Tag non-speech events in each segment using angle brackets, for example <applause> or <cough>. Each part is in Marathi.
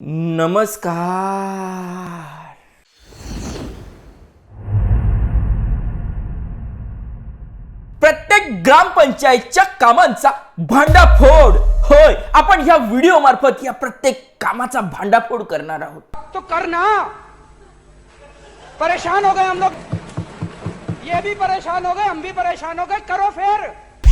नमस्कार. प्रत्येक ग्रामपंचायतच्या कामांचा भांडाफोड. होय आपण ह्या व्हिडिओ मार्फत या प्रत्येक कामाचा भांडाफोड करणार आहोत. तो करना परेशान हो गए हम लोग. ये भी परेशान हो गए हम भी परेशान हो गए करो फिर.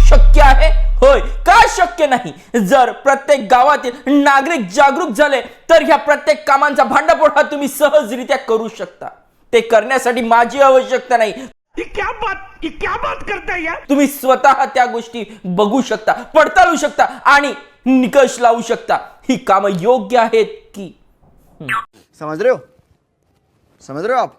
शक्य आहे? होय. का शक्य नाही? जर प्रत्येक गावातील नागरिक जागरूक झाले तर ह्या प्रत्येक कामांचा भांडाफोड हा तुम्ही सहजरित्या करू शकता. ते करण्यासाठी माझी आवश्यकता नाही. ये क्या बात ये क्या बात करते हैं यार? तुम्ही स्वतः त्या गोष्टी बघू शकता पडताळू शकता आणि निकष लावू शकता. ही कामं योग्य आहेत की? समझ रहे हो? समझ रहे हो आप?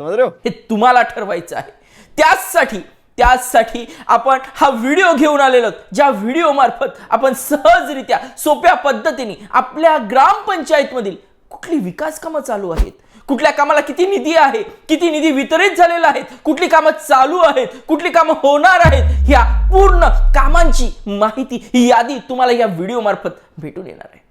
समझ रहे हो? हे तुम्हाला ठरवायचं आहे. त्याचसाठी त्याचसाठी आपण हा व्हिडिओ घेऊन आलेलो ज्या व्हिडिओ मार्फत आपण सहजरित्या सोप्या पद्धतीने आपल्या ग्रामपंचायतमधील कुठली विकास कामं चालू आहेत? कुठल्या कामाला किती निधी आहे? किती निधी वितरित झालेला आहे? कुठली कामं चालू आहेत? कुठली कामं होणार आहेत? ह्या पूर्ण कामांची माहिती ही यादी तुम्हाला या व्हिडिओ मार्फत भेटून येणार आहे.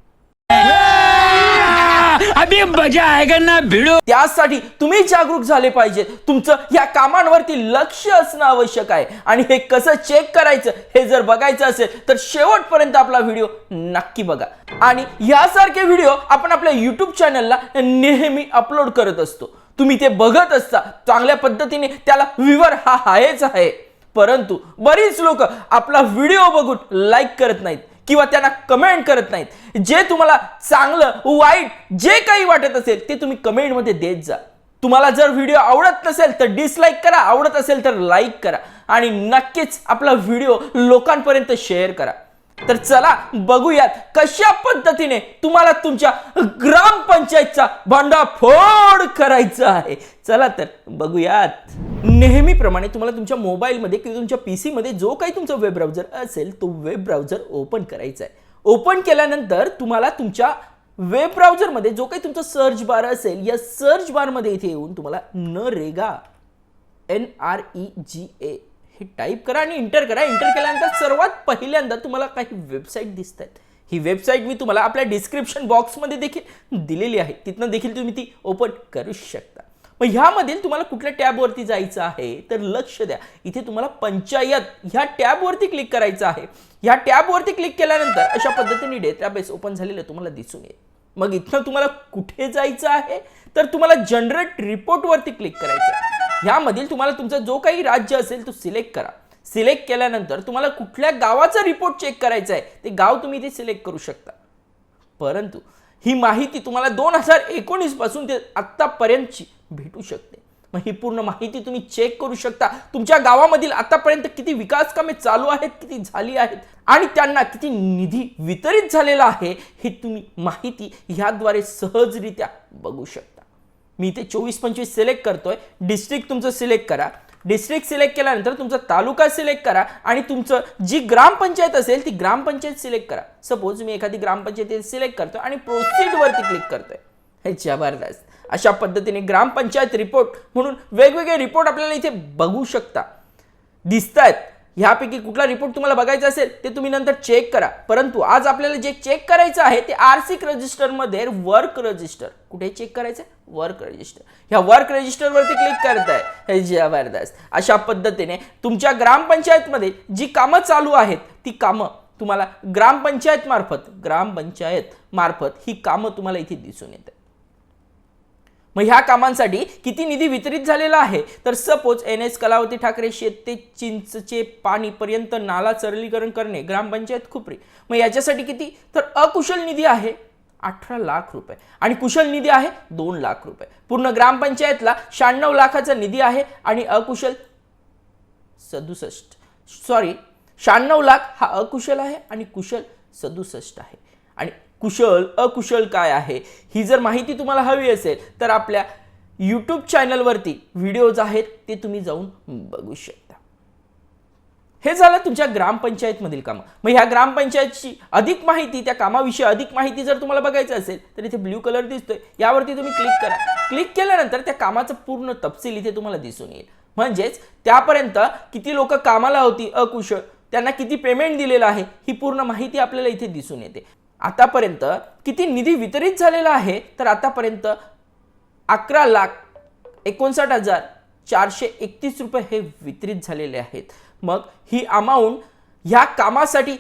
अभी मजा आएगा ना भिड़ो. त्यासाठी तुम्ही जागरूक झाले पाहिजे. तुमचं या कामांवरती लक्ष असणं आवश्यक आहे. आणि हे कसं चेक करायचं हे जर बघायचं असेल तर शेवटपर्यंत आपला व्हिडिओ नक्की बघा. आणि यासारखे व्हिडिओ आपण आपल्या युट्यूब चॅनलला नेहमी अपलोड करत असतो. तुम्ही ते बघत असता चांगल्या पद्धतीने त्याला व्हिवर हा आहेच आहे. परंतु बरीच लोक आपला व्हिडिओ बघून लाईक करत नाहीत. किंवा त्यांना कमेंट करत नाहीत. जे तुम्हाला चांगलं वाईट जे काही वाटत असेल ते तुम्ही कमेंटमध्ये देत जा. तुम्हाला जर व्हिडिओ आवडत नसेल तर डिसलाईक करा आवडत असेल तर लाईक करा. आणि नक्कीच आपला व्हिडिओ लोकांपर्यंत शेअर करा. तर चला बघूयात कशा पद्धतीने तुम्हाला तुमच्या ग्रामपंचायतचा भांडाफोड करायचा आहे. चला तर बघूयात. नेहमीप्रमाणे तुम्हाला तुमच्या मोबाईलमध्ये किंवा तुमच्या पी सीमध्ये जो काही तुमचा वेब ब्राउझर असेल तो वेब ब्राउझर ओपन करायचा आहे. ओपन केल्यानंतर तुम्हाला तुमच्या वेब ब्राउझरमध्ये जो काही तुमचा सर्च बार असेल या सर्च बारमध्ये इथे येऊन तुम्हाला NREGA N R E G A हे टाईप करा आणि इंटर करा. इंटर केल्यानंतर सर्वात पहिल्यांदा तुम्हाला काही वेबसाईट दिसत आहेत ही वेबसाईट मी तुम्हाला आपल्या डिस्क्रिप्शन बॉक्समध्ये देखील दिलेली आहे. तिथनं देखील तुम्ही ती ओपन करू शकता. मग ह्यामधील तुम्हाला कुठल्या टॅबवरती जायचं आहे तर लक्ष द्या. इथे तुम्हाला पंचायत ह्या टॅबवरती क्लिक करायचं आहे. ह्या टॅबवरती क्लिक केल्यानंतर अशा पद्धतीने डेटाबेस ओपन झालेलं तुम्हाला दिसून येईल. मग इथनं तुम्हाला कुठे जायचं आहे तर तुम्हाला जनरेट रिपोर्टवरती क्लिक करायचं आहे. ह्यामधील तुम्हाला तुमचा जो काही राज्य असेल तो सिलेक्ट करा. सिलेक्ट केल्यानंतर तुम्हाला कुठल्या गावाचा रिपोर्ट चेक करायचा आहे ते गाव तुम्ही इथे सिलेक्ट करू शकता. परंतु ही माहिती तुम्हाला दोन हजार एकोणीसपासून ते आत्तापर्यंतची भेटू शकते. मग ही पूर्ण माहिती तुम्ही चेक करू शकता. तुमच्या गावामधील आतापर्यंत किती विकास कामे चालू आहेत किती झाली आहेत आणि त्यांना किती निधी वितरित झालेला आहे हे तुम्ही माहिती ह्याद्वारे सहजरित्या बघू शकता. मी इथे चोवीस पंचवीस सिलेक्ट करतोय. डिस्ट्रिक्ट तुमचं सिलेक्ट करा. डिस्ट्रिक्ट सिलेक्ट केल्यानंतर तुमचा तालुका सिलेक्ट करा आणि तुमचं जी ग्रामपंचायत असेल ती ग्रामपंचायत सिलेक्ट करा. सपोज मी एखादी ग्रामपंचायत सिलेक्ट करतो आणि प्रोसिडवरती क्लिक करतोय. हे जबरदस्त. अशा पद्धतीने ग्रामपंचायत रिपोर्ट म्हणून वेगवेगळे रिपोर्ट आपल्याला इथे बघू शकता. दिसत आहेत ह्यापैकी कुठला रिपोर्ट तुम्हाला बघायचा असेल ते तुम्ही नंतर चेक करा. परंतु आज आपल्याला जे चेक करायचं आहे ते आर्थिक रजिस्टरमध्ये वर्क रजिस्टर कुठे चेक करायचं? वर्क रजिस्टर ह्या वर्क रजिस्टरवरती क्लिक करताय हे जबरदस्त. अशा पद्धतीने तुमच्या ग्रामपंचायतमध्ये जी कामं चालू आहेत ती कामं तुम्हाला ग्रामपंचायत मार्फत ग्रामपंचायत मार्फत ही कामं तुम्हाला इथे दिसून येतात. मग ह्या कामांसाठी किती निधी वितरित झालेला आहे? तर suppose N S Kalavati Thackeray शेत ते चिंचचे पाणीपर्यंत नाला सरलीकरण करणे ग्रामपंचायत खुपरी. मग याच्यासाठी किती? तर अकुशल निधी आहे. अठरा लाख रुपये. आणि कुशल निधी आहे दोन लाख रुपये. पूर्ण ग्रामपंचायतला शहाण्णव लाखाचा निधी आहे आणि अकुशल सदुसष्ट. सॉरी शहाण्णव लाख हा अकुशल आहे आणि कुशल सदुसष्ट आहे. आणि कुशल अकुशल काय आहे? ही जर माहिती तुम्हाला हवी असेल तर आपल्या यूट्यूब चॅनलवरती व्हिडिओज आहेत ते तुम्ही जाऊन बघू शकता. हे झालं तुमच्या ग्रामपंचायतमधील कामं. मग ह्या ग्रामपंचायतची अधिक माहिती त्या कामाविषयी अधिक माहिती जर तुम्हाला बघायचं असेल तर इथे ब्ल्यू कलर दिसतोय. यावरती तुम्ही क्लिक करा. क्लिक केल्यानंतर त्या कामाचं पूर्ण तपशील इथे तुम्हाला दिसून येईल. म्हणजेच त्यापर्यंत किती लोक कामाला होती अकुशल त्यांना किती पेमेंट दिलेलं आहे ही पूर्ण माहिती आपल्याला इथे दिसून येते. आतापर्यंत किती निधी वितरित झालेला आहे तर आतापर्यंत अकरा लाख एकोणसाठ हजार चारशे एकतीस रुपये हे वितरित झालेले आहेत. मग ही अमाऊंट ह्या कामासाठी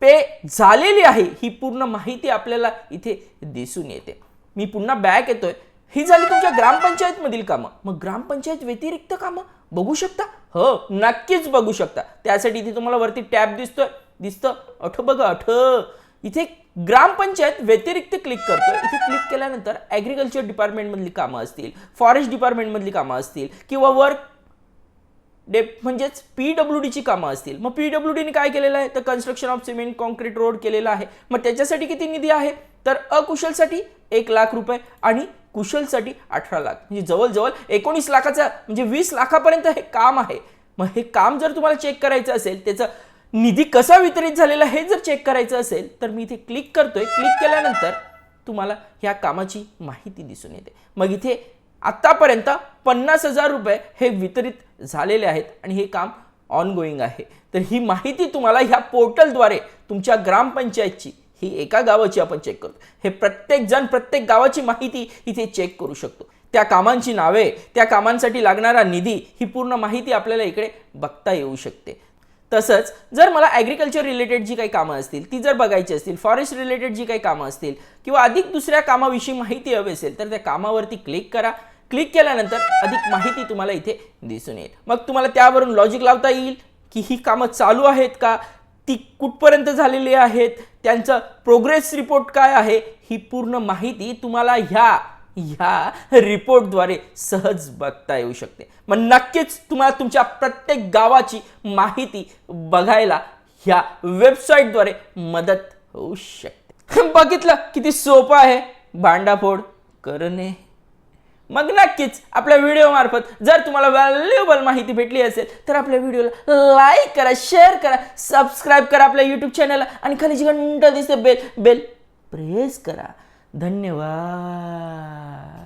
पे झालेली आहे ही पूर्ण माहिती आपल्याला इथे दिसून येते. मी पुन्हा बॅक येतोय. ही झाली तुमच्या ग्रामपंचायतमधील कामं. मग ग्रामपंचायत व्यतिरिक्त कामं? बघू शकता? हो नक्कीच बघू शकता. त्यासाठी इथे तुम्हाला वरती टॅब दिसतोय. दिसतं? अठ बघा अठ. इथे ग्रामपंचायत व्यतिरिक्त क्लिक करतो इथे क्लिक केल्यानंतर ॲग्रिकल्चर डिपार्टमेंटमधली कामं असतील फॉरेस्ट डिपार्टमेंटमधली कामं असतील किंवा वर्क डे म्हणजेच पी डब्ल्यू डीची कामं असतील. मग पी डब्ल्यू डीने काय केलेलं आहे? तर construction of cement concrete road केलेला आहे. मग त्याच्यासाठी किती निधी आहे? तर अकुशलसाठी एक लाख रुपये आणि कुशलसाठी अठरा लाख. म्हणजे जवळजवळ एकोणीस लाखाचा म्हणजे वीस लाखापर्यंत हे काम आहे. मग हे काम जर तुम्हाला चेक करायचं असेल त्याचं निधी कसा वितरित झालेला हे जर चेक करायचं असेल तर मी इथे क्लिक करतोय. क्लिक केल्यानंतर तुम्हाला ह्या कामाची माहिती दिसून येते. मग इथे आत्तापर्यंत पन्नास हजार रुपये हे वितरित झालेले आहेत आणि हे काम ऑन गोईंग आहे. तर ही माहिती तुम्हाला ह्या पोर्टलद्वारे तुमच्या ग्रामपंचायतची ही एका गावाची आपण चेक करतो. हे प्रत्येक जण प्रत्येक गावाची माहिती इथे चेक करू शकतो. त्या कामांची नावे त्या कामांसाठी लागणारा निधी ही पूर्ण माहिती आपल्याला इकडे बघता येऊ शकते. तसंच जर मला ॲग्रिकल्चर रिलेटेड जी काही कामं असतील ती जर बघायची असतील फॉरेस्ट रिलेटेड जी काही कामं असतील किंवा अधिक दुसऱ्या कामाविषयी माहिती हवी असेल तर त्या कामावरती क्लिक करा. क्लिक केल्यानंतर अधिक माहिती तुम्हाला इथे दिसून येईल. मग तुम्हाला त्यावरून लॉजिक लावता येईल की ही कामं चालू आहेत का ती कुठपर्यंत झालेली आहेत त्यांचं प्रोग्रेस रिपोर्ट काय आहे ही पूर्ण माहिती तुम्हाला ह्या ह्या रिपोर्टद्वारे सहज बघता येऊ शकते. मग नक्कीच तुम्हाला तुमच्या प्रत्येक गावाची माहिती बघायला ह्या वेबसाईटद्वारे मदत होऊ शकते. <laughs> बघितलं किती सोपं आहे. भांडाफोड करणे. मग नक्कीच आपल्या व्हिडिओमार्फत जर तुम्हाला व्हॅल्युएबल माहिती भेटली असेल तर आपल्या व्हिडिओला लाईक करा शेअर करा सबस्क्राईब करा आपल्या यूट्यूब चॅनलला आणि खाली जी घंटा दिसते बेल बेल प्रेस करा. धन्यवाद.